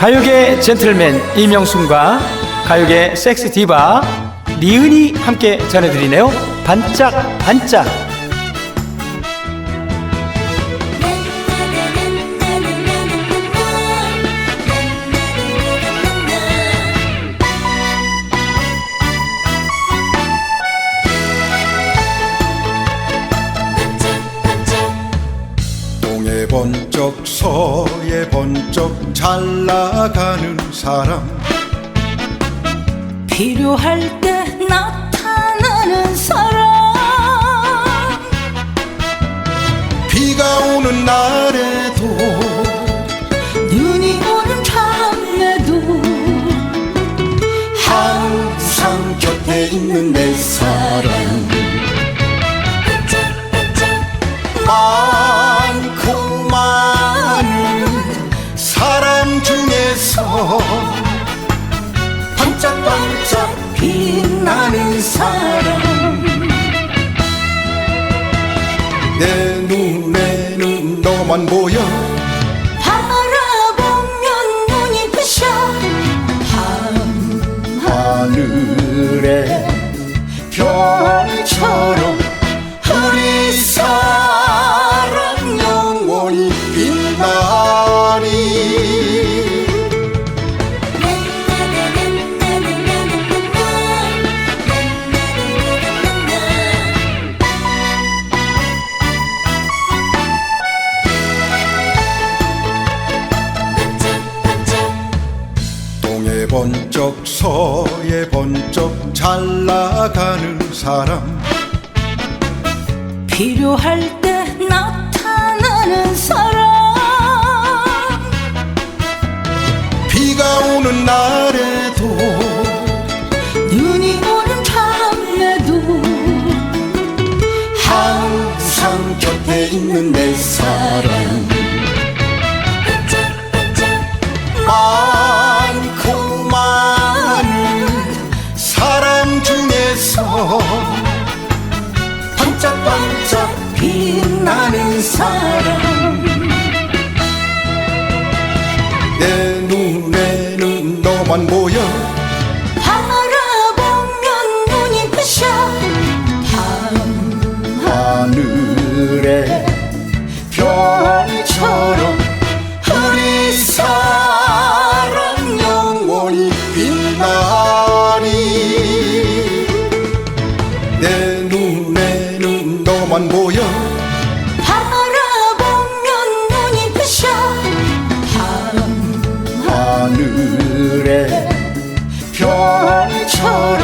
가요계 젠틀맨 이명순과 가요계 섹스 디바 리은이 함께 전해드리네요. 반짝 반짝. 번쩍 서해 번쩍 잘 나가는 사람. 필요할 때 나타나는 사람. 비가 오는 날에도 눈이 오는 밤에도 항상 곁에 있는 내 사랑 내 눈에는 너만 보여. 바라보면 눈이 부셔. 하늘의 별 번쩍 서해 번쩍 잘 나가는 사람. 필요할 때 나타나는 사람. 비가 오는 날에도 눈이 오는 밤에도 항상 곁에 있는 내 사랑 내 눈에는 너만 보여 하늘의 별처럼